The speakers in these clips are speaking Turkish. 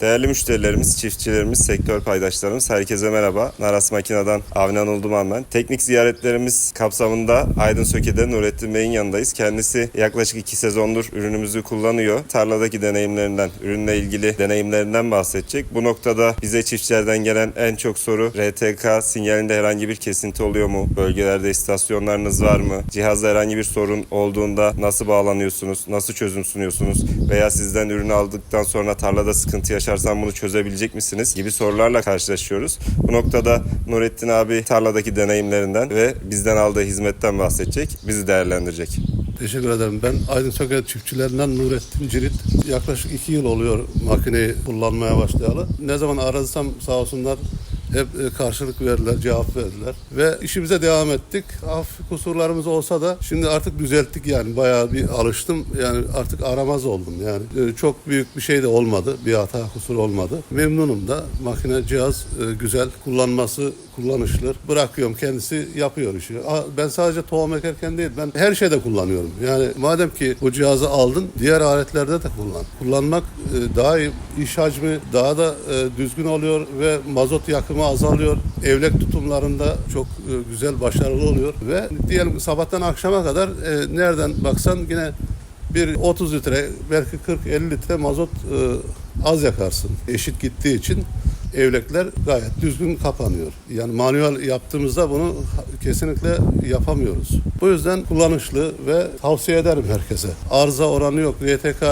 Değerli müşterilerimiz, çiftçilerimiz, sektör paydaşlarımız herkese merhaba. Naras Makina'dan Avni Anıl Duman ben. Teknik ziyaretlerimiz kapsamında Aydın Söke'de Nurettin Bey'in yanındayız. Kendisi yaklaşık iki sezondur ürünümüzü kullanıyor. Tarladaki deneyimlerinden, ürünle ilgili deneyimlerinden bahsedecek. Bu noktada bize çiftçilerden gelen en çok soru RTK sinyalinde herhangi bir kesinti oluyor mu? Bölgelerde istasyonlarınız var mı? Cihazda herhangi bir sorun olduğunda nasıl bağlanıyorsunuz? Nasıl çözüm sunuyorsunuz? Veya sizden ürünü aldıktan sonra tarlada sıkıntı yaşarsan bunu çözebilecek misiniz? gibi sorularla karşılaşıyoruz. Bu noktada Nurettin abi tarladaki deneyimlerinden ve bizden aldığı hizmetten bahsedecek. Bizi değerlendirecek. Teşekkür ederim. Ben Aydın Söker çiftçilerinden Nurettin Cirit. Yaklaşık iki yıl oluyor makineyi kullanmaya başlayalı. Ne zaman aradıysam sağ olsunlar hep e, karşılık verdiler, cevap verdiler. Ve işimize devam ettik. Hafif kusurlarımız olsa da şimdi artık düzelttik yani. Bayağı bir alıştım. Yani artık aramaz oldum yani. E, Çok büyük bir şey de olmadı. Bir hata kusur olmadı. Memnunum da. Makine cihaz e, güzel. Kullanması kullanışlı. Bırakıyorum kendisi yapıyor işi. Ben sadece tohum ekerken değil ben her şeyde kullanıyorum. Yani madem ki bu cihazı aldın diğer aletlerde de kullan. Kullanmak daha iyi iş hacmi daha da düzgün oluyor ve mazot yakımı azalıyor. Evlek tutumlarında çok e, güzel başarılı oluyor ve diyelim sabahtan akşama kadar e, nereden baksan yine bir 30 litre belki 40-50 litre mazot e, az yakarsın. Eşit gittiği için evlekler gayet düzgün kapanıyor. Yani manuel yaptığımızda bunu kesinlikle yapamıyoruz. Bu yüzden kullanışlı ve tavsiye ederim herkese. Arıza oranı yok. YTK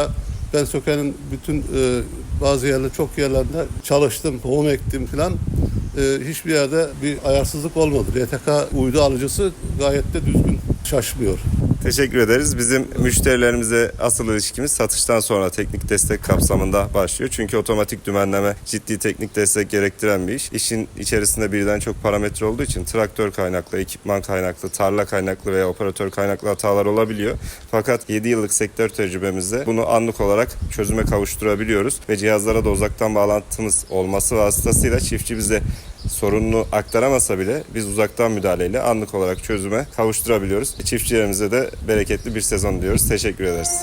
ben Söke'nin bütün e, bazı yerler çok yerlerde çalıştım, tohum ektim falan. E, hiçbir yerde bir ayarsızlık olmadı. YTK uydu alıcısı gayet de düzgün şaşmıyor. Teşekkür ederiz. Bizim müşterilerimize asıl ilişkimiz satıştan sonra teknik destek kapsamında başlıyor. Çünkü otomatik dümenleme ciddi teknik destek gerektiren bir iş. İşin içerisinde birden çok parametre olduğu için traktör kaynaklı, ekipman kaynaklı, tarla kaynaklı veya operatör kaynaklı hatalar olabiliyor. Fakat 7 yıllık sektör tecrübemizde bunu anlık olarak çözüme kavuşturabiliyoruz ve cihazlara da uzaktan bağlantımız olması vasıtasıyla çiftçi bize sorununu aktaramasa bile biz uzaktan müdahaleyle anlık olarak çözüme kavuşturabiliyoruz. Çiftçilerimize de bereketli bir sezon diyoruz. Teşekkür ederiz.